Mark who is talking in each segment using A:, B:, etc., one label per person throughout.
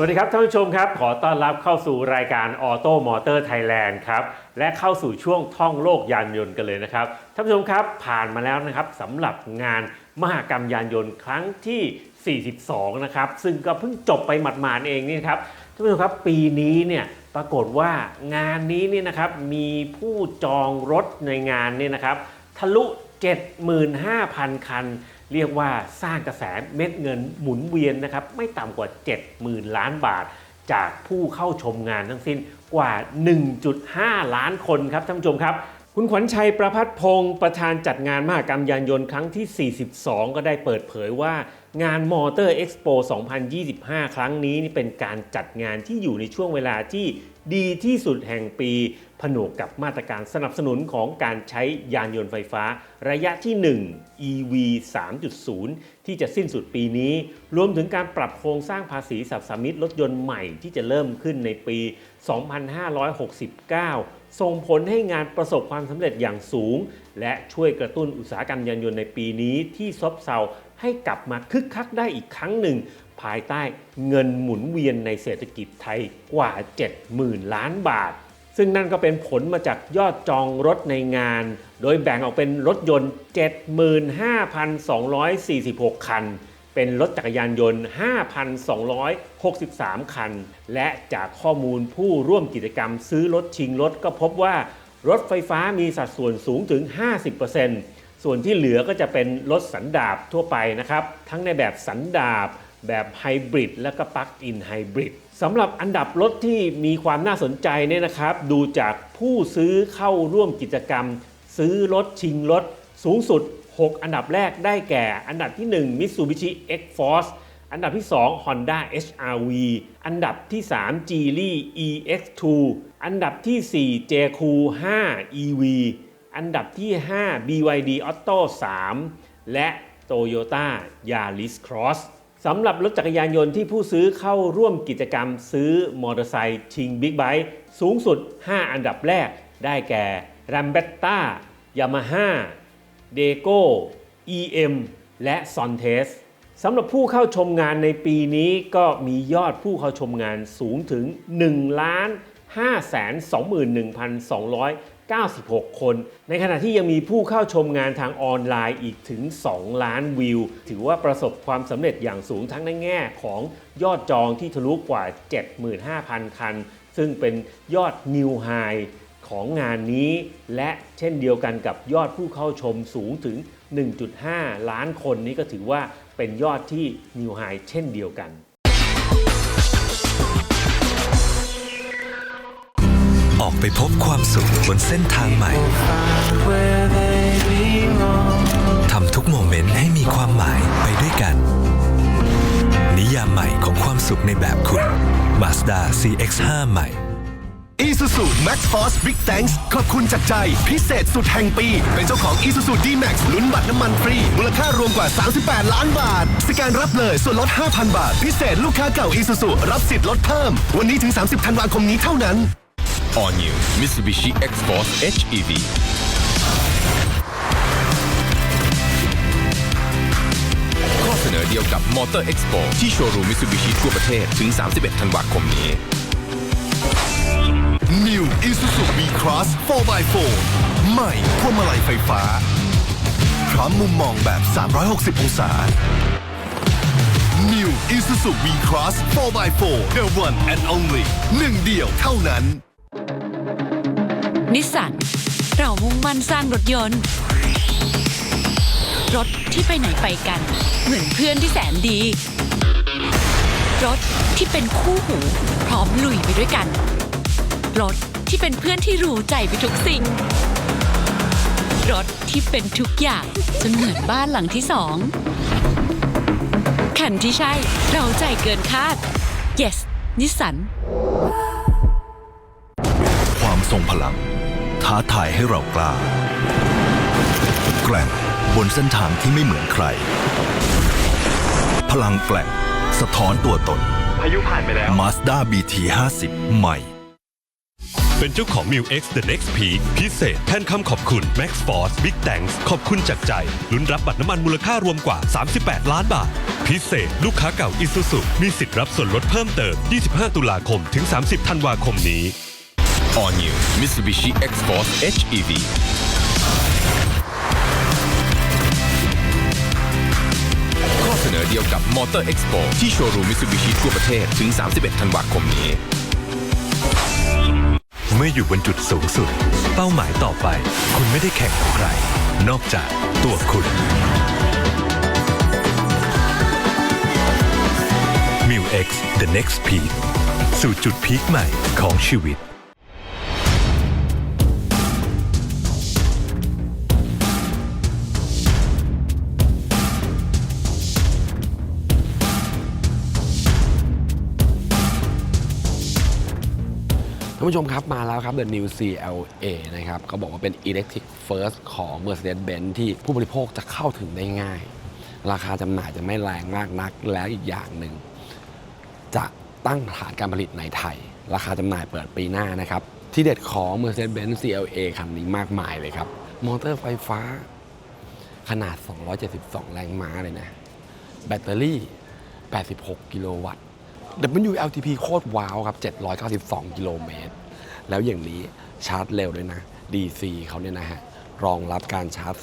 A: วัสดีครับท่านผู้ชมครับ ขอต้อนรับเข้าสู่รายการออโต้มอเตอร์ไทยแลนด์ครับ และเข้าสู่ช่วงท่องโลกยานยนต์กันเลยนะครับ ท่านผู้ชมครับผ่านมาแล้วนะครับสำหรับงานมหกรรมยานยนต์ครั้งที่ 42 นะครับ ซึ่งก็เพิ่งจบไปหมาดๆเองนี่นะครับท่านผู้ชมครับปีนี้เนี่ยปรากฏว่างานนี้เนี่ยนะครับมีผู้จองรถในงานเนี่ยนะครับทะลุ 75,000 คัน เรียกว่าสร้างกระแสเม็ดเงินหมุนเวียนนะครับไม่ต่ำกว่า 70,000 ล้านบาท จากผู้เข้าชมงานทั้งสิ้นกว่า 1.5 ล้านคนครับท่านผู้ชมครับ คุณขวัญชัยประพัฒพงศ์ประธานจัดงานมหกรรมยานยนต์ครั้งที่ 42 ก็ได้เปิดเผยว่างานมอเตอร์เอ็กซ์โป2025 ครั้งนี้นี่เป็นการจัดงานที่อยู่ในช่วงเวลาที่ดีที่สุดแห่งปี ผนวกกับมาตรการสนับสนุนของการใช้ยานยนต์ไฟฟ้า ระยะที่ 1 EV 3.0 ที่จะสิ้นสุดปีนี้ รวมถึงการปรับโครงสร้างภาษีสรรพสามิตรถยนต์ใหม่ที่จะเริ่มขึ้นในปี 2569 ส่งผลให้งานประสบความสำเร็จอย่างสูง และช่วยกระตุ้นอุตสาหกรรมยานยนต์ในปีนี้ที่ซบเซาให้กลับมาคึกคักได้อีกครั้งหนึ่ง ภายใต้เงินหมุนเวียนในเศรษฐกิจไทยกว่า 70,000 ล้านบาท ซึ่งนั่นก็เป็นผลมาจากยอดจองรถในงาน โดยแบ่งออกเป็นรถยนต์ 75,246 คัน เป็นรถจักรยานยนต์ 5,263 คัน และจากข้อมูลผู้ร่วมกิจกรรมซื้อรถชิงรถก็พบว่ารถไฟฟ้ามีสัดส่วนสูงถึง 50%ส่วนที่เหลือก็จะเป็นรถสันดาปทั่วไปนะครับ ทั้งในแบบสันดาปแบบไฮบริดและก็ปลั๊กอินไฮบริด สำหรับอันดับรถที่มีความน่าสนใจเนี่ยนะครับ ดูจากผู้ซื้อเข้าร่วมกิจกรรม ซื้อรถชิงรถ สูงสุด 6 อันดับแรกได้แก่ อันดับที่ 1 Mitsubishi X-Force อันดับที่ 2 Honda HR-V อันดับที่ 3 Geely EX2 อันดับที่ 4 JQ 5 EV อันดับที่ 5 BYD Auto 3 และ Toyota Yaris Cross สำหรับรถจักรยานยนต์ที่ผู้ซื้อเข้าร่วมกิจกรรมซื้อมอเตอร์ไซค์ชิงบิ๊กไบค์สูงสุด 5 อันดับแรก ได้แก่ r a m b e t t a Yamaha d e g o EM และ s o n t e s สำหรับผู้เข้าชมงานในปีนี้ก็มียอดผู้เข้าชมงานสูงถึง 1 5 2 1 2 96 คน ในขณะที่ยังมีผู้เข้าชมงานทางออนไลน์อีกถึง 2 ล้านวิว ถือว่าประสบความสำเร็จอย่างสูงทั้งในแง่ของยอดจองที่ทะลุกว่า 75,000 คัน ซึ่งเป็นยอดนิวไฮของงานนี้ และเช่นเดียวกันกับยอดผู้เข้าชมสูงถึง 1.5 ล้านคนนี้ก็ถือว่าเป็นยอดที่นิวไฮเช่นเดียวกัน
B: ออกไปพบความสุขบนเส้นทางใหม่ทำทุกโมเมนต์ให้มีความหมายไปด้วยกัน นิยามใหม่ของความสุขในแบบคุณ Mazda CX-5 ใหม่
C: Isuzu Max Force Big Thanks ขอบคุณจากใจ พิเศษสุดแห่งปี เป็นเจ้าของ Isuzu D-Max ลุ้นบัตรน้ำมันฟรี มูลค่ารวมกว่า 38 ล้านบาท สแกนรับเลยส่วนลด 5,000 บาท พิเศษลูกค้าเก่า Isuzu รับสิทธิ์ลดเพิ่ม วันนี้ถึง 30 ธันวาคมนี้เท่านั้น
D: All New Mitsubishi X-Force HEV ข้อเสนอเดียวกับ Motor Expo ที่โชว์รูมมิตซูบิชิทั่วประเทศถึง 31 ธันวาคมนี้
C: New Isuzu V-Cross 4x4 ใหม่พวงมาลัยไฟฟ้า พร้อมมุมมองแบบ 360 องศา New Isuzu V-Cross 4x4 The one and only หนึ่งเดียวเท่านั้น
E: นิสสันเรามุ่งมั่นสร้างรถยนต์ รถที่ไปไหนไปกัน เหมือนเพื่อนที่แสนดี รถที่เป็นคู่หู พร้อมลุยไปด้วยกัน รถที่เป็นเพื่อนที่รู้ใจไปทุกสิ่ง รถที่เป็นทุกอย่างจนเหมือนบ้านหลังที่สองคันที่ใช่เราใจเกินคาด yes นิสสัน
B: รงพลัง ท้าทายให้เรากล้า แกร่งบนเส้นทางที่ไม่เหมือนใคร พลังแกร่งสะท้อนตัวตน พายุผ่านไปแล้ว Mazda BT 50 ใหม่
F: เป็นเจ้าของ m i l X The Next Peak พิเศษแทนคำขอบคุณ Max Force Big Thanks ขอบคุณจากใจ ลุ้นรับบัตรน้ำมันมูลค่ารวมกว่า 38 ล้านบาท พิเศษลูกค้าเก่า Isuzu มีสิทธิ์รับส่วนลดเพิ่มเติม 25 ตุลาคมถึง 30 ธันวาคมนี้
D: All New Mitsubishi X-Force HEV ข้อเสนอเดียวกับ Motor Expo ที่โชว์รูม Mitsubishi ทั่วประเทศถึง 31 ธันวาคมนี้
B: เมื่ออยู่บนจุดสูงสุด เป้าหมายต่อไป คุณไม่ได้แข่งกับใคร นอกจากตัวคุณ m i l X The Next Peak สู่จุดพีคใหม่ของชีวิต
G: ผู้ชมครับมาแล้วครับ The New CLA นะครับเขาบอกว่าเป็น Electric First ของ Mercedes-Benz ที่ผู้บริโภคจะเข้าถึงได้ง่าย ราคาจำหน่ายจะไม่แรงมากนัก และอีกอย่างหนึ่ง จะตั้งฐานการผลิตในไทย ราคาจำหน่ายเปิดปีหน้านะครับ ที่เด็ดของ Mercedes-Benz CLA คันนี้มากมายเลยครับ มอเตอร์ไฟฟ้า ขนาด 272 แรงม้าเลยนะ แบตเตอรี่ 86 กิโลวัตต์ WLTP โคตรว้าวครับ 792 กิโลเมตร แล้วอย่างนี้ชาร์จเร็วด้วยนะ DC เขาเนี่ยนะฮะ รองรับการชาร์จ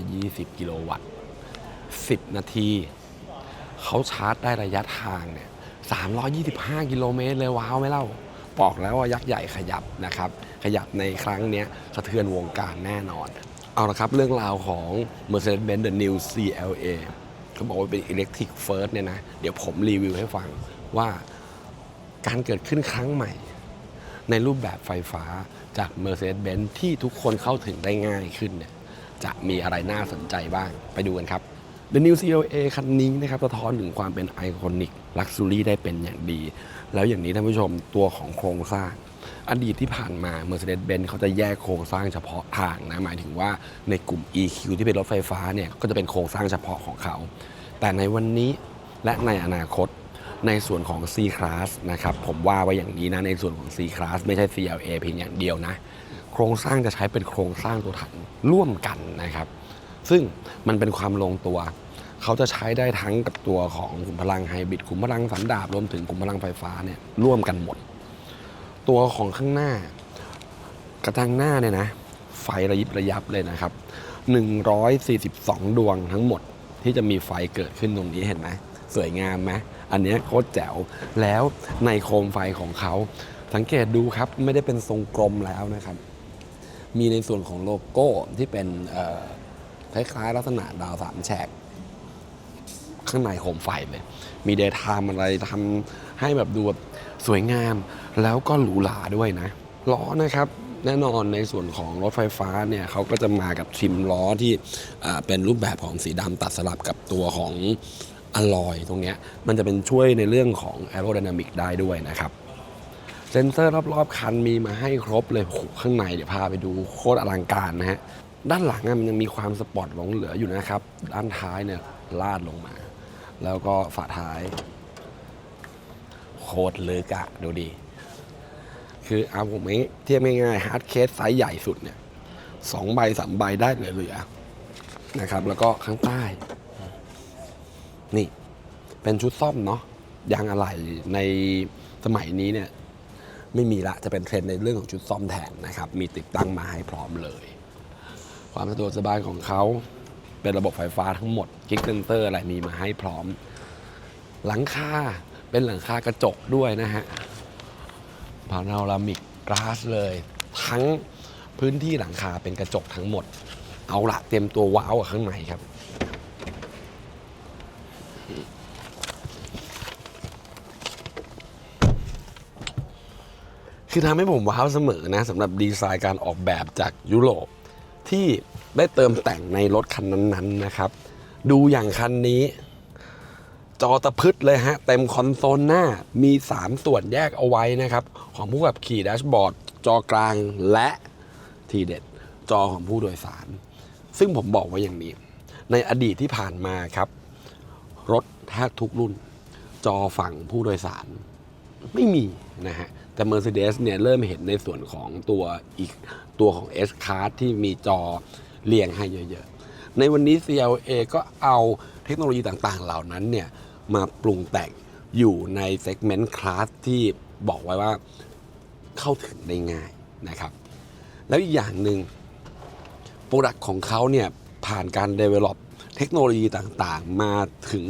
G: 320 กิโลวัตต์ 10 นาที เขาชาร์จได้ระยะทางเนี่ย 325 กิโลเมตรเลยว้าวไหมเล่า บอกแล้วว่ายักษ์ใหญ่ขยับนะครับ ขยับในครั้งนี้สะเทือนวงการแน่นอน เอาละครับเรื่องราวของ Mercedes-Benz The New CLA เขาบอกว่าเป็น Electric First เนี่ยนะ เดี๋ยวผมรีวิวให้ฟัง ว่าการเกิดขึ้นครั้งใหม่ ในรูปแบบไฟฟ้าจาก Mercedes-Benz ที่ทุกคนเข้าถึงได้ง่ายขึ้นเนี่ยจะมีอะไรน่าสนใจบ้างไปดูกันครับ The New CLA คันนี้นะครับสะท้อนถึงความเป็นไอคอนิกลักซ์ r รี่ได้เป็นอย่างดี แล้วอย่างนี้ท่านผู้ชมตัวของโครงสร้าง อดีตที่ผ่านมา Mercedes-Benz เขาจะแยกโครงสร้างเฉพาะทางนะหมายถึงว่าในกลุ่ม EQ ที่เป็นรถไฟฟ้าเนี่ยก็จะเป็นโครงสร้างเฉพาะของเขา แต่ในวันนี้และในอนาคต ในส่วนของ C Class นะครับผมว่าไว้อย่างนี้นะในส่วนของ C Class ไม่ใช่ CLA เพียงอย่างเดียวนะ โครงสร้างจะใช้เป็นโครงสร้างตัวถังร่วมกันนะครับ ซึ่งมันเป็นความลงตัว เขาจะใช้ได้ทั้งกับตัวของขุมพลังไฮบริดขุมพลังสันดาบรวมถึงขุมพลังไฟฟ้าเนี่ยร่วมกันหมด ตัวของข้างหน้ากระจังหน้าเนี่ยนะไฟระยิบระยับเลยนะครับ 142 ดวงทั้งหมดที่จะมีไฟเกิดขึ้นตรงนี้เห็นไหมสวยงามไหม อันนี้โคตรแจ๋วแล้วในโคมไฟของเขา สังเกตดูครับไม่ได้เป็นทรงกลมแล้วนะครับ มีในส่วนของโลโก้ที่เป็นคล้ายๆลักษณะดาวสามแฉกข้างในโคมไฟเลย มีเดทามอะไรทำให้แบบดูแบบสวยงาม แล้วก็หรูหราด้วยนะล้อนะครับแน่นอนในส่วนของรถไฟฟ้าเนี่ยเขาก็จะมากับทริมล้อที่เป็นรูปแบบของสีดำตัดสลับกับตัวของ อลอยตรงนี้มันจะเป็นช่วยในเรื่องของ a อโร d y นามิกได้ด้วยนะครับเซนเซอร์รอบๆคันมีมาให้ครบเลยข้างในเดี๋ยวพาไปดูโคตรอลังการนะฮะด้านหลังมันยังมีความสปอร์ตหลงเหลืออยู่นะครับ ด้านท้ายเนี่ยลาดลงมา แล้วก็ฝาท้าย โคตรลึกอะดูดิคือเอาผมไม่เทียบง่ายๆฮาร์ดเคสไซส์ใหญ่สุดเนี่ยสองใบสามใบได้เหลือๆนะครับ แล้วก็ข้างใต้ นี่ เป็นชุดซ่อมเนาะยางอะไหล่ในสมัยนี้เนี่ยไม่มีละจะเป็นเทรนด์ในเรื่องของชุดซ่อมแทนนะครับ มีติดตั้งมาให้พร้อมเลย ความสะดวกสบายของเขาเป็นระบบไฟฟ้าทั้งหมดกิ๊กเซนเตอร์อะไรมีมาให้พร้อม หลังคาเป็นหลังคากระจกด้วยนะฮะพานารามิกกลาสเลย ทั้งพื้นที่หลังคาเป็นกระจกทั้งหมด เอาละเตรียมตัวว้าวกับข้างในครับ คือทำให้ผมว้าวเสมอนะสำหรับดีไซน์การออกแบบจากยุโรป ที่ได้เติมแต่งในรถคันนั้นๆนะครับ ดูอย่างคันนี้ จอตะพึดเลยฮะ เต็มคอนโซลหน้ามี 3 ส่วนแยกเอาไว้นะครับ ของผู้ขับขี่แดชบอร์ด จอกลางและทีเด็ด จอของผู้โดยสาร ซึ่งผมบอกไว้อย่างนี้ ในอดีตที่ผ่านมาครับ รถแทบทุกรุ่น จอฝั่งผู้โดยสารไม่มีนะฮะ แต่ Mercedes เนี่ยเริ่มเห็นในส่วนของตัวอีกตัวของ S Class ที่มีจอเรียงให้เยอะๆ ในวันนี้ CLA ก็เอาเทคโนโลยีต่างๆ เหล่านั้นเนี่ยมาปรุงแต่งอยู่ในเซกเมนต์คลาสที่บอกไว้ว่าเข้าถึงได้ง่ายนะครับ แล้วอีกอย่างหนึ่งโปรดักต์ของเขาเนี่ยผ่านการ develop เทคโนโลยีต่างๆ มาถึง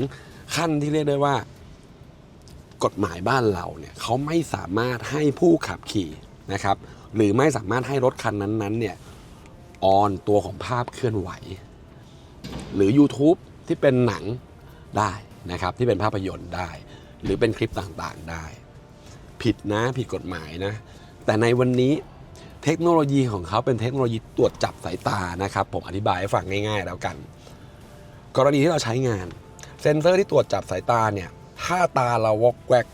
G: ขั้นที่เรียกได้ว่า กฎหมายบ้านเราเนี่ยเขาไม่สามารถให้ผู้ขับขี่นะครับหรือไม่สามารถให้รถคันนั้นๆเนี่ยออนตัวของภาพเคลื่อนไหว หรือ YouTube ที่เป็นหนังได้นะครับที่เป็นภาพยนตร์ได้ หรือเป็นคลิปต่างๆได้ ผิดนะผิดกฎหมายนะ แต่ในวันนี้เทคโนโลยีของเขาเป็นเทคโนโลยีตรวจจับสายตานะครับ ผมอธิบายให้ฟังง่าย ๆ แล้วกัน กรณีที่เราใช้งาน เซ็นเซอร์ที่ตรวจจับสายตาเนี่ย ถ้าตาเราวอกแวก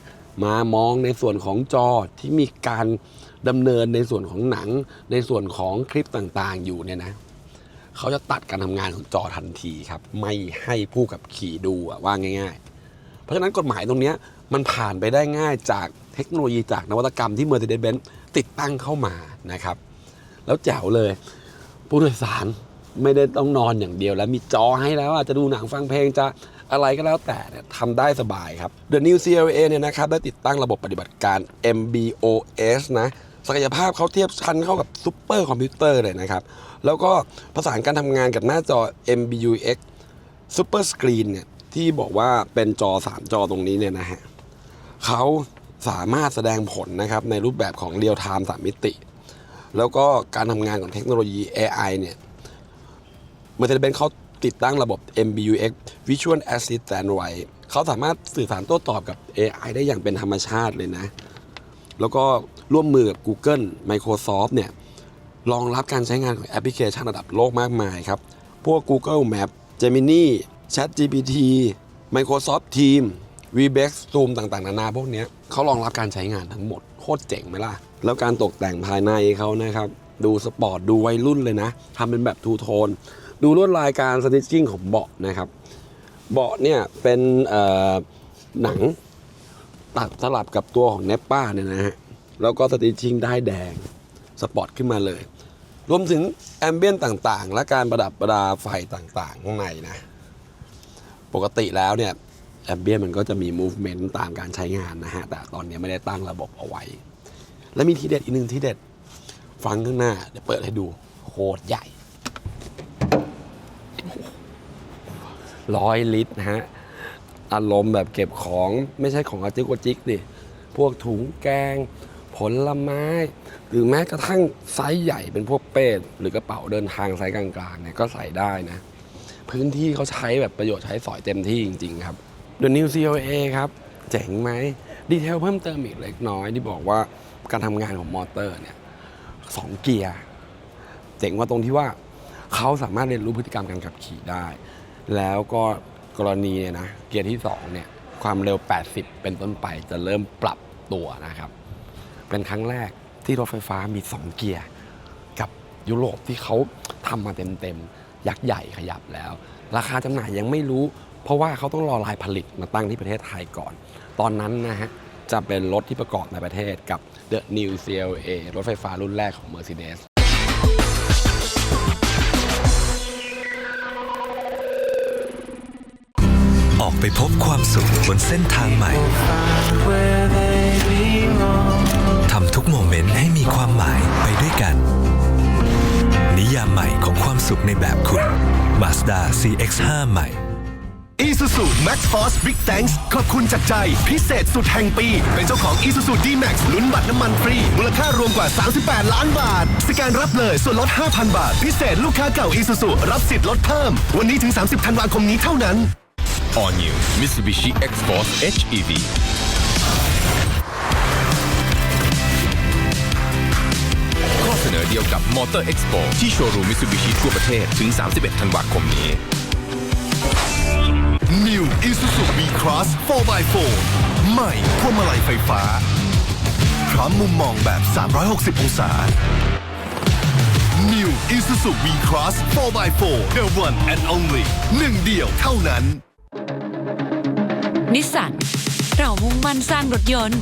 G: มามองในส่วนของจอที่มีการดำเนินในส่วนของหนัง ในส่วนของคลิปต่างๆ อยู่เนี่ยนะเขาจะตัดการทำงานของจอทันทีครับ ไม่ให้ผู้ขับขี่ดูอะว่าง่าย ๆ เพราะฉะนั้นกฎหมายตรงนี้มันผ่านไปได้ง่ายจากเทคโนโลยีจากนวัตกรรมที่ Mercedes-Benz ติดตั้งเข้ามานะครับ แล้วแจ๋วเลย ผู้โดยสาร ไม่ได้ต้องนอนอย่างเดียวแล้วมีจอให้แล้วอาจจะดูหนังฟังเพลงจะอะไรก็แล้วแต่เนี่ยทำได้สบายครับ The New CLA เนี่ยนะครับได้ติดตั้งระบบปฏิบัติการ MBOS นะศักยภาพเขาเทียบชั้นเข้ากับซูเปอร์คอมพิวเตอร์เลยนะครับ แล้วก็ประสานการทำงานกับหน้าจอ MBUX Super Screen เนี่ยที่บอกว่าเป็นจอ 3 จอตรงนี้เนี่ยนะฮะเขาสามารถแสดงผลนะครับในรูปแบบของเรียลไทม์3มิติ แล้วก็การทำงานของเทคโนโลยี AI เนี่ย Mercedes-Benz เขาติดตั้งระบบ MBUX Visual Assistant ไว้ เขาสามารถสื่อสารโต้ตอบกับ AI ได้อย่างเป็นธรรมชาติเลยนะ แล้วก็ร่วมมือกับ Google Microsoft เนี่ยรองรับการใช้งานของแอปพลิเคชันระดับโลกมากมายครับ พวก Google Map Gemini ChatGPT Microsoft Teams Webex Zoom ต่างๆ นานาพวกนี้เขารองรับการใช้งานทั้งหมด โคตรเจ๋งไหมล่ะ แล้วการตกแต่งภายในเขานะครับ ดูสปอร์ต ดูวัยรุ่นเลยนะทำเป็นแบบทูโทน ดูลวดลายการสติชชิ่งของเบาะนะครับ เบาะเนี่ยเป็นหนังตัดสลับกับตัวของเนปป้าเนี่ยนะฮะ แล้วก็สติชชิ่งได้แดงสปอร์ตขึ้นมาเลย รวมถึงแอมเบียนต่างๆ และการประดับประดาไฟต่างๆ ข้างในนะ ปกติแล้วเนี่ยแอมเบียนมันก็จะมี movement ตามการใช้งานนะฮะ แต่ตอนนี้ไม่ได้ตั้งระบบเอาไว้ และมีทีเด็ดอีกหนึ่งทีเด็ด ฟังข้างหน้า เดี๋ยวเปิดให้ดูโคตรใหญ่ ร้อยลิตรนะฮะ อารมณ์แบบเก็บของไม่ใช่ของอาจิกวจิกดิพวกถุงแกง ผลไม้ หรือแม้กระทั่งไซส์ใหญ่เป็นพวกเป้หรือกระเป๋าเดินทางไซส์กลางๆเนี่ยก็ใส่ได้นะ พื้นที่เขาใช้แบบประโยชน์ใช้สอยเต็มที่จริง ๆ ครับ The New CLA ครับ เจ๋งไหมดีเทลเพิ่มเติมอีกเล็กน้อยที่บอกว่าการทำงานของมอเตอร์เนี่ยสองเกียร์ เจ๋งว่าตรงที่ว่าเขาสามารถเรียนรู้พฤติกรรมการขับขี่ได้ แล้วก็กรณีเนี่ยนะเกียร์ที่2เนี่ยความเร็ว 80 เป็นต้นไปจะเริ่มปรับตัวนะครับ เป็นครั้งแรกที่รถไฟฟ้ามี 2 เกียร์ กับยุโรปที่เขาทำมาเต็มๆ ยักษ์ใหญ่ขยับแล้ว ราคาจำหน่ายยังไม่รู้ เพราะว่าเขาต้องรอลายผลิตมาตั้งที่ประเทศไทยก่อน ตอนนั้นนะฮะจะเป็นรถที่ประกอบในประเทศกับ The New CLA รถไฟฟ้ารุ่นแรกของ Mercedes
B: ออกไปพบความสุขบนเส้นทางใหม่ ทำทุกโมเมนต์ให้มีความหมายไปด้วยกัน นิยามใหม่ของความสุขในแบบคุณ Mazda CX-5 ใหม่
C: Isuzu Max Force Big Thanks ขอบคุณจากใจ พิเศษสุดแห่งปี เป็นเจ้าของ Isuzu D-Max ลุ้นบัตรน้ำมันฟรี มูลค่ารวมกว่า 38 ล้านบาท สแกนรับเลยส่วนลด 5,000 บาท พิเศษลูกค้าเก่า Isuzu รับสิทธิ์ลดเพิ่ม วันนี้ถึง 30 ธันวาคมนี้เท่านั้น
D: All New Mitsubishi X-Force HEV ข้อเสนอเดียวกับ Motor Expo ที่โชว์รูมมิสูบิชิทั่วประเทศถึง 31 ธันวาคมนี้
C: New Isuzu V-Cross 4x4 ใหม่พวงมาลัยไฟฟ้า พร้อมมุมมองแบบ 360 องศา New Isuzu V-Cross 4x4 The one and only หนึ่งเดียวเท่านั้น
E: นิสสันเรามุ่งมั่นสร้างรถยนต์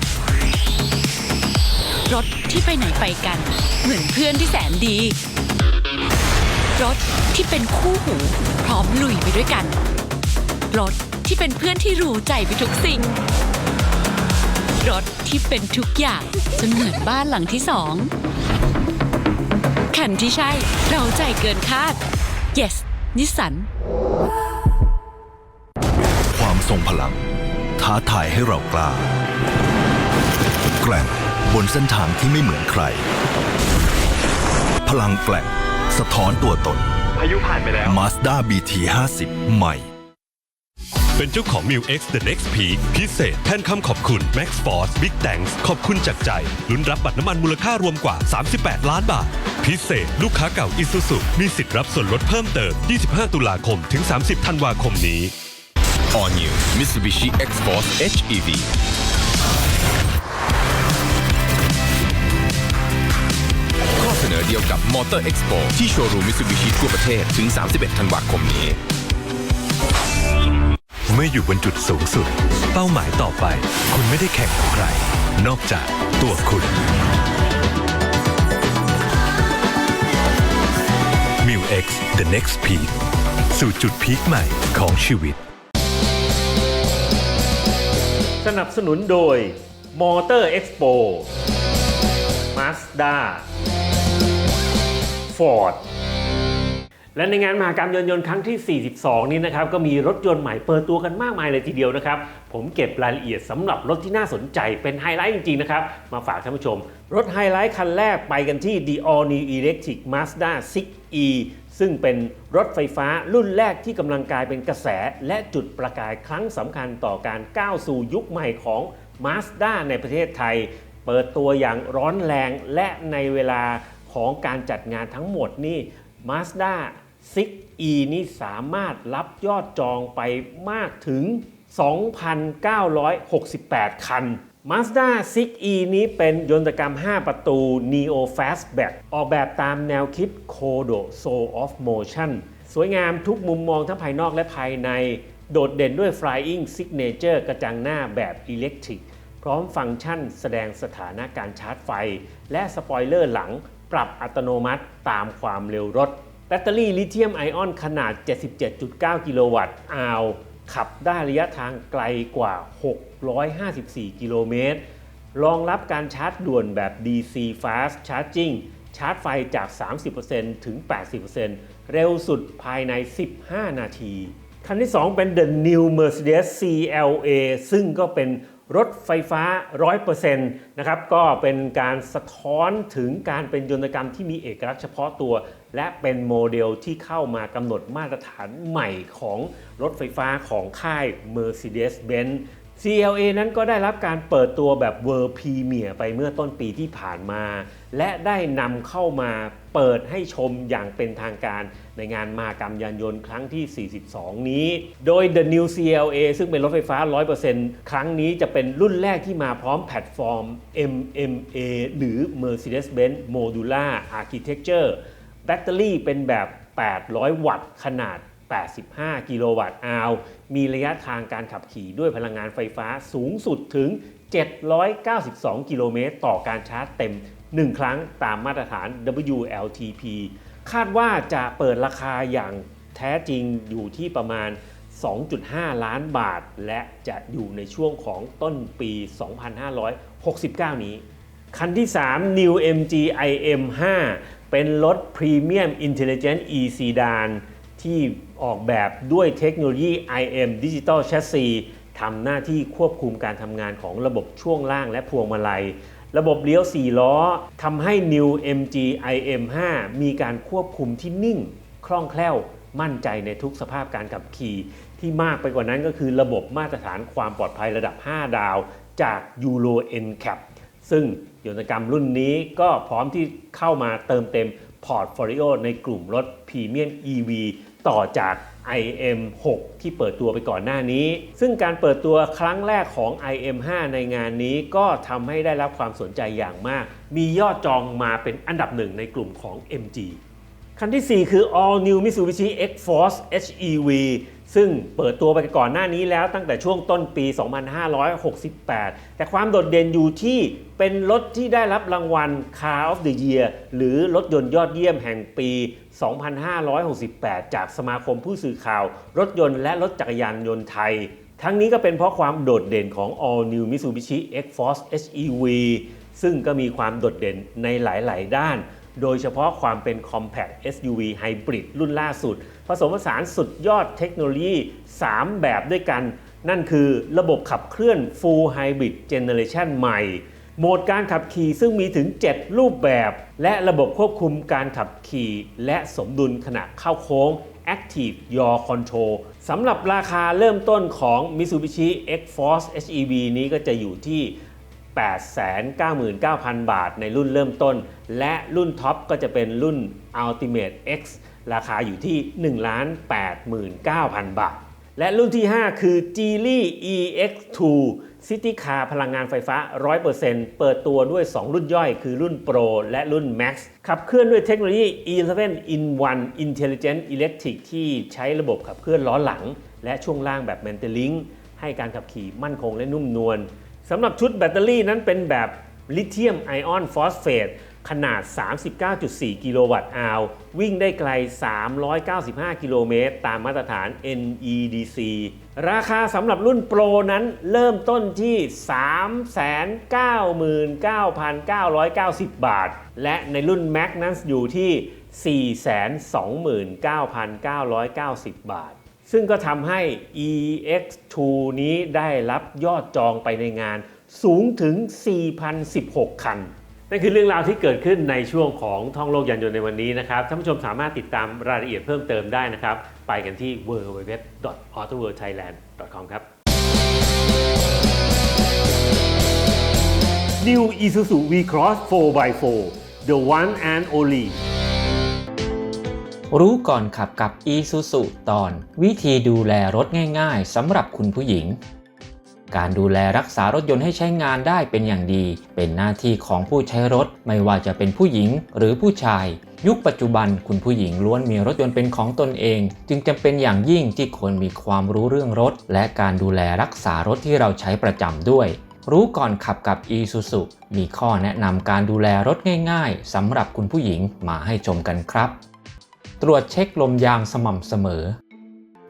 E: รถที่ไปไหนไปกัน เหมือนเพื่อนที่แสนดี รถที่เป็นคู่หู พร้อมลุยไปด้วยกัน รถที่เป็นเพื่อนที่รู้ใจไปทุกสิ่ง รถที่เป็นทุกอย่างจนเหมือนบ้านหลังที่สองคันที่ใช่เราใจเกินคาด yes นิสสัน
C: ทรงพลัง ท้าทายให้เรากล้า แกร่งบนเส้นทางที่ไม่เหมือนใคร พลังแกร่งสะท้อนตัวตน พายุผ่านไปแล้ว Mazda BT 50ใหม่
F: เป็นเจ้าของ m i l X The Next Peak พิเศษ แทนคำขอบคุณ Max Force Big Thanks ขอบคุณจากใจ ลุ้นรับบัตรน้ำมันมูลค่ารวมกว่า 38 ล้านบาท พิเศษ ลูกค้าเก่า Isuzu มีสิทธิ์รับส่วนลดเพิ่มเติม 25 ตุลาคมถึง 30 ธันวาคมนี้
D: All New Mitsubishi X-Force HEV ข้อเสนอเดียวกับ Motor Expo ที่โชว์รูม Mitsubishi ทั่วประเทศถึง 31 ธันวาคมนี้
B: เมื่ออยู่บนจุดสูงสุด เป้าหมายต่อไป คุณไม่ได้แข่งกับใคร นอกจากตัวคุณ m i l X The Next Peak สู่จุดพีคใหม่ของชีวิต
A: สนับสนุนโดย Motor Expo Mazda Ford และในงานมหากรรมยนต์ยนต์ครั้งที่ 42 นี้นะครับก็มีรถยนต์ใหม่เปิดตัวกันมากมายเลยทีเดียวนะครับ ผมเก็บรายละเอียดสำหรับรถที่น่าสนใจเป็นไฮไลท์จริง ๆ นะครับ มาฝากท่านผู้ชม รถไฮไลท์คันแรกไปกันที่ The All New Electric Mazda 6e ซึ่งเป็นรถไฟฟ้ารุ่นแรกที่กำลังกลายเป็นกระแส และจุดประกายครั้งสำคัญต่อการก้าวสู่ยุคใหม่ของ Mazda ในประเทศไทย เปิดตัวอย่างร้อนแรงและในเวลาของการจัดงานทั้งหมดนี่ Mazda 6e นี่สามารถรับยอดจองไปมากถึง 2,968 คัน Mazda 6e นี้เป็นยนตกรรม 5 ประตู Neo Fastback ออกแบบตามแนวคิด Kodo Soul of Motion สวยงามทุกมุมมองทั้งภายนอกและภายใน โดดเด่นด้วย Flying Signature กระจังหน้าแบบอิเล็กทริกพร้อมฟังก์ชันแสดงสถานะการชาร์จไฟ และสปอยเลอร์หลังปรับอัตโนมัติตามความเร็วรถ แบตเตอรี่ลิเธียมไอออนขนาด 77.9 กิโลวัตต์อาว ขับได้ระยะทางไกลกว่า 654 กิโลเมตร รองรับการชาร์จด่วนแบบ DC Fast Charging ชาร์จไฟจาก 30%ถึง 80%เร็วสุดภายใน 15 นาที คันที่ 2 เป็น The New Mercedes CLA ซึ่งก็เป็น รถไฟฟ้า 100%นะครับก็เป็นการสะท้อนถึงการเป็นยนตกรรมที่มีเอกลักษณ์เฉพาะตัว และเป็นโมเดลที่เข้ามากำหนดมาตรฐานใหม่ของรถไฟฟ้าของค่าย Mercedes-Benz CLA นั้นก็ได้รับการเปิดตัวแบบ World Premier ไปเมื่อต้นปีที่ผ่านมา และได้นำเข้ามาเปิดให้ชมอย่างเป็นทางการในงานมากรรมยานยนต์ครั้งที่ 42 นี้ โดย The New CLA ซึ่งเป็นรถไฟฟ้า 100%ครั้งนี้จะเป็นรุ่นแรกที่มาพร้อมแพลตฟอร์ม MMA หรือ Mercedes-Benz Modular Architecture แบตเตอรี่เป็นแบบ 800 วัตต์ขนาด 85 กิโลวัตต์อาว มีระยะทางการขับขี่ด้วยพลังงานไฟฟ้าสูงสุดถึง 792 กิโลเมตรต่อการชาร์จเต็ม 1 ครั้งตามมาตรฐาน WLTP คาดว่าจะเปิดราคาอย่างแท้จริงอยู่ที่ประมาณ 2.5 ล้านบาท และจะอยู่ในช่วงของต้นปี 2569 นี้ คันที่ 3 New MG IM 5 เป็นรถ Premium Intelligent E Sedan ที่ออกแบบด้วยเทคโนโลยี IM Digital Chassis ทำหน้าที่ควบคุมการทำงานของระบบช่วงล่างและพวงมาลัย ระบบเลี้ยว 4 ล้อทำให้ New MG IM 5มีการควบคุมที่นิ่ง คล่องแคล่วมั่นใจในทุกสภาพการขับขี่ ที่มากไปกว่านั้นก็คือระบบมาตรฐานความปลอดภัยระดับ 5 ดาว จาก Euro NCAP ซึ่งยนตกรรมรุ่นนี้ก็พร้อมที่เข้ามาเติมเต็มพอร์ตโฟลิโอในกลุ่มรถพรีเมียม EV ต่อจาก IM6 ที่เปิดตัวไปก่อนหน้านี้ ซึ่งการเปิดตัวครั้งแรกของ IM5 ในงานนี้ก็ทำให้ได้รับความสนใจอย่างมาก มียอดจองมาเป็นอันดับหนึ่งในกลุ่มของ MG คันที่ 4 คือ All New Mitsubishi X-Force HEV ซึ่งเปิดตัวไปก่อนหน้านี้แล้วตั้งแต่ช่วงต้นปี 2568 แต่ความโดดเด่นอยู่ที่เป็นรถที่ได้รับรางวัล Car of the Year หรือรถยนต์ยอดเยี่ยมแห่งปี 2568 จากสมาคมผู้สื่อข่าว รถยนต์และรถจักรยานยนต์ไทย ทั้งนี้ก็เป็นเพราะความโดดเด่นของ All New Mitsubishi X-Force HEV ซึ่งก็มีความโดดเด่นในหลาย ๆ ด้าน โดยเฉพาะความเป็น Compact SUV Hybrid รุ่นล่าสุด ผสมผสานสุดยอดเทคโนโลยี 3 แบบด้วยกัน นั่นคือระบบขับเคลื่อน Full Hybrid Generation ใหม่ โหมดการขับขี่ซึ่งมีถึง 7 รูปแบบ และระบบควบคุมการขับขี่ และสมดุลขณะเข้าโค้ง Active Yaw Control สำหรับราคาเริ่มต้นของ Mitsubishi X-Force HEV นี้ก็จะอยู่ที่ 899,000 บาทในรุ่นเริ่มต้น และรุ่นท็อปก็จะเป็นรุ่น Ultimate X ราคาอยู่ที่ 1,89,000 บาท และรุ่นที่ 5 คือ g e l y EX2 City Car พลังงานไฟฟ้า 100%เปิดตัวด้วย 2 รุ่นย่อย คือรุ่น Pro และรุ่น Max ขับเคลื่อนด้วยเทคโนโลยี11 in 1 Intelligent Electric ที่ใช้ระบบขับเคลื่อนล้อหลัง และช่วงล่างแบบ m a n t e l i n k ให้การขับขี่มั่นคงและนุ่มนวล สำหรับชุดแบตเตอรี่นั้นเป็นแบบลิเธียมไอออนฟอสเฟตขนาด 39.4 กิโลวัตต์อาววิ่งได้ไกล 395 กิโลเมตร ตามมาตรฐาน NEDC ราคาสำหรับรุ่นโปรนั้นเริ่มต้นที่ 399,990 บาท และในรุ่น Max นั้นอยู่ที่ 429,990 บาท ซึ่งก็ทำให้ EX2 นี้ได้รับยอดจองไปในงานสูงถึง 4,016 คัน นั่นคือเรื่องราวที่เกิดขึ้นในช่วงของท่องโลกยานยนต์ในวันนี้นะครับ ท่านผู้ชมสามารถติดตามรายละเอียดเพิ่มเติมได้นะครับ ไปกันที่ www.autoworldthailand.com ครับ New Isuzu V-Cross 4x4 The one and only
H: รู้ก่อนขับกับ Isuzu ตอน วิธีดูแลรถง่ายๆสำหรับคุณผู้หญิง การดูแลรักษารถยนต์ให้ใช้งานได้เป็นอย่างดี เป็นหน้าที่ของผู้ใช้รถ ไม่ว่าจะเป็นผู้หญิงหรือผู้ชาย ยุคปัจจุบันคุณผู้หญิงล้วนมีรถยนต์เป็นของตนเอง จึงจำเป็นอย่างยิ่งที่ควรมีความรู้เรื่องรถ และการดูแลรักษารถที่เราใช้ประจำด้วยรู้ก่อนขับกับ Isuzu มีข้อแนะนำการดูแลรถง่ายๆสำหรับคุณผู้หญิงมาให้ชมกันครับ ตรวจเช็คลมยางสม่ำเสมอ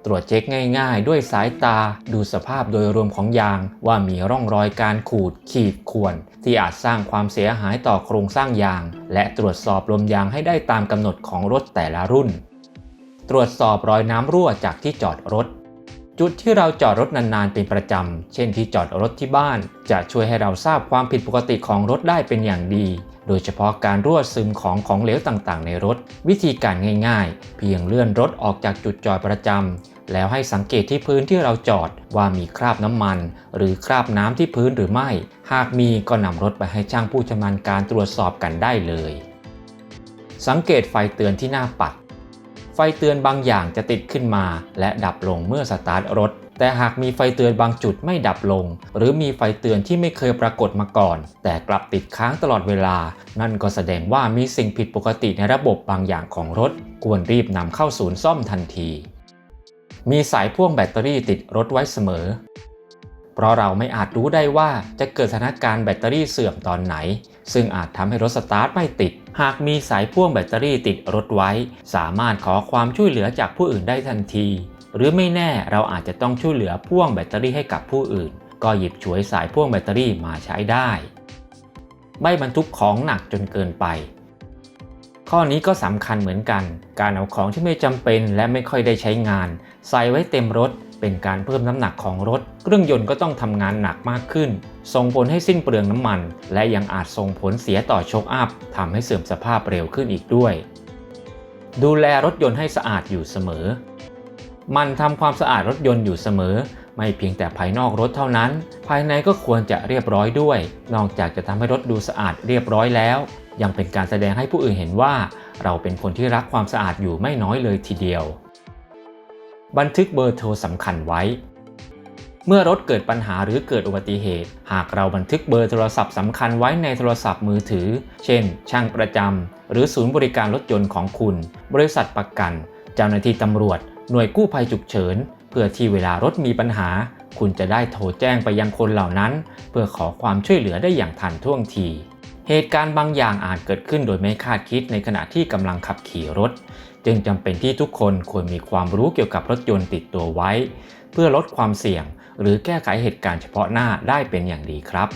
H: ตรวจเช็คง่ายๆ ด้วยสายตาดูสภาพโดยรวมของยางว่ามีร่องรอยการขูดขีดข่วน ที่อาจสร้างความเสียหายต่อโครงสร้างยาง และตรวจสอบลมยางให้ได้ตามกำหนดของรถแต่ละรุ่น ตรวจสอบรอยน้ำรั่วจากที่จอดรถจุดที่เราจอดรถนานๆเป็นประจำ เช่นที่จอดรถที่บ้าน จะช่วยให้เราทราบความผิดปกติของรถได้เป็นอย่างดี โดยเฉพาะการรั่วซึมของของเหลวต่างๆ ในรถ วิธีการง่ายๆ เพียงเลื่อนรถออกจากจุดจอดประจำ แล้วให้สังเกตที่พื้นที่เราจอดว่ามีคราบน้ำมัน หรือคราบน้ำที่พื้นหรือไม่ หากมีก็นำรถไปให้ช่างผู้ชำนาญการตรวจสอบกันได้เลย สังเกตไฟเตือนที่หน้าปัด ไฟเตือนบางอย่างจะติดขึ้นมา และดับลงเมื่อสตาร์ทรถ แต่หากมีไฟเตือนบางจุดไม่ดับลง หรือมีไฟเตือนที่ไม่เคยปรากฏมาก่อน แต่กลับติดค้างตลอดเวลา นั่นก็แสดงว่ามีสิ่งผิดปกติในระบบบางอย่างของรถ ควรรีบนำเข้าศูนย์ซ่อมทันที มีสายพ่วงแบตเตอรี่ติดรถไว้เสมอ เพราะเราไม่อาจรู้ได้ว่าจะเกิดสถานการณ์แบตเตอรี่เสื่อมตอนไหน ซึ่งอาจทำให้รถสตาร์ทไม่ติด หากมีสายพ่วงแบตเตอรี่ติดรถไว้ สามารถขอความช่วยเหลือจากผู้อื่นได้ทันที หรือไม่แน่เราอาจจะต้องช่วยเหลือพ่วงแบตเตอรี่ให้กับผู้อื่น ก็หยิบฉวยสายพ่วงแบตเตอรี่มาใช้ได้ไม่บรรทุกของหนักจนเกินไป ข้อนี้ก็สำคัญเหมือนกัน การเอาของที่ไม่จำเป็นและไม่ค่อยได้ใช้งาน ใส่ไว้เต็มรถ เป็นการเพิ่มน้ำหนักของรถ เครื่องยนต์ก็ต้องทำงานหนักมากขึ้น ส่งผลให้สิ้นเปลืองน้ำมัน และยังอาจส่งผลเสียต่อโชคอัพทำให้เสื่อมสภาพเร็วขึ้นอีกด้วย ดูแลรถยนต์ให้สะอาดอยู่เสมอ มันทำความสะอาดรถยนต์อยู่เสมอ ไม่เพียงแต่ภายนอกรถเท่านั้น ภายในก็ควรจะเรียบร้อยด้วย นอกจากจะทำให้รถดูสะอาดเรียบร้อยแล้ว ยังเป็นการแสดงให้ผู้อื่นเห็นว่า เราเป็นคนที่รักความสะอาดอยู่ไม่น้อยเลยทีเดียว บันทึกเบอร์โทรสำคัญไว้เมื่อรถเกิดปัญหาหรือเกิดอุบัติเหตุ หากเราบันทึกเบอร์โทรศัพท์สำคัญไว้ในโทรศัพท์มือถือ เช่น ช่างประจำ หรือศูนย์บริการรถยนต์ของคุณ บริษัทประกัน เจ้าหน้าที่ตำรวจ หน่วยกู้ภัยฉุกเฉิน เพื่อที่เวลารถมีปัญหา คุณจะได้โทรแจ้งไปยังคนเหล่านั้น เพื่อขอความช่วยเหลือได้อย่างทันท่วงที เหตุการณ์บางอย่างอาจเกิดขึ้นโดยไม่คาดคิดในขณะที่กำลังขับขี่รถ จึงจำเป็นที่ทุกคนควรมีความรู้เกี่ยวกับรถยนต์ติดตัวไว้ เพื่อลดความเสี่ยง หรือแก้ไขเหตุการณ์เฉพาะหน้าได้เป็นอย่างดีครับ